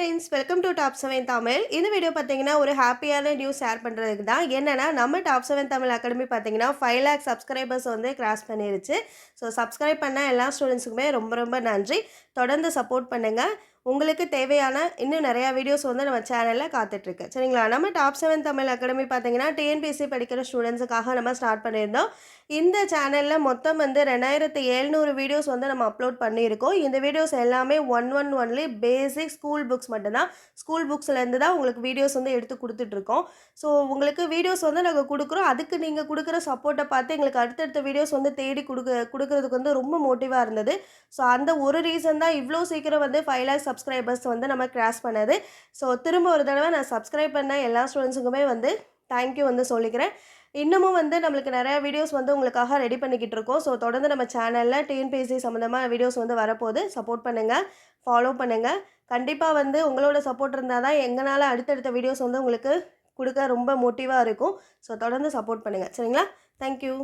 Friends welcome to top seven Tamil இந்த video பார்த்தீங்கன்னா ஒரு ஹாப்பியான நியூஸ் ஷேர் பண்ணுறதுக்கு தான். என்னென்னா நம்ம டாப் செவன் தமிழ் அகாடமி பார்த்தீங்கன்னா ஃபைவ் லேக் சப்ஸ்கிரைபர்ஸ் வந்து கிராஸ் பண்ணிருச்சு. ஸோ சப்ஸ்கிரைப் பண்ண எல்லா ஸ்டூடெண்ட்ஸுக்குமே ரொம்ப ரொம்ப நன்றி. தொடர்ந்து சப்போர்ட் பண்ணுங்கள் உங்களுக்கு தேவையான இன்னும் நிறையா வீடியோஸ் வந்து நம்ம சேனலில் காத்துட்ருக்கு. சரிங்களா? நம்ம டாப் செவன் தமிழ் அகாடமி பார்த்தீங்கன்னா டிஎன்பிஎஸ்சி படிக்கிற ஸ்டூடெண்ட்ஸுக்காக நம்ம ஸ்டார்ட் பண்ணியிருந்தோம். இந்த சேனலில் மொத்தம் வந்து ரெண்டாயிரத்து எழுநூறு வீடியோஸ் வந்து நம்ம அப்லோட் பண்ணியிருக்கோம். இந்த வீடியோஸ் எல்லாமே one one only basic school books மட்டும்தான். ஸ்கூல் புக்ஸ்லேருந்து தான் உங்களுக்கு வீடியோஸ் வந்து எடுத்து கொடுத்துட்ருக்கோம். ஸோ உங்களுக்கு வீடியோஸ் வந்து நாங்கள் கொடுக்குறோம். அதுக்கு நீங்கள் கொடுக்குற சப்போர்ட்டை பார்த்து எங்களுக்கு அடுத்தடுத்த வீடியோஸ் வந்து தேடி கொடுக்க கொடுக்குறதுக்கு வந்து ரொம்ப மோட்டிவாக இருந்தது. ஸோ அந்த ஒரு ரீசன் தான் இவ்வளோ சீக்கிரம் வந்து ஃபைவ் லேக்ஸ் சப்ஸ்கிரைபர்ஸ் வந்து நம்ம கிராஸ் பண்ணது. ஸோ திரும்ப ஒரு தடவை நான் சப்ஸ்கிரைப் பண்ண எல்லா ஸ்டூடெண்ட்ஸுக்குமே வந்து தேங்க்யூ வந்து சொல்லிக்கிறேன். இன்னமும் வந்து நம்மளுக்கு நிறையா வீடியோஸ் வந்து உங்களுக்காக ரெடி பண்ணிக்கிட்டு இருக்கோம். ஸோ தொடர்ந்து நம்ம சேனலில் டிஎன்பிஎஸ்சி சம்மந்தமாக வீடியோஸ் வந்து வரப்போகுது. சப்போர்ட் பண்ணுங்கள் ஃபாலோ பண்ணுங்கள் கண்டிப்பாக வந்து உங்களோட சப்போர்ட் இருந்தால் தான் எங்களால் அடுத்தடுத்த வீடியோஸ் வந்து உங்களுக்கு கொடுக்க ரொம்ப மோட்டிவாக இருக்கும். ஸோ தொடர்ந்து சப்போர்ட் பண்ணுங்கள் சரிங்களா? தேங்க்யூ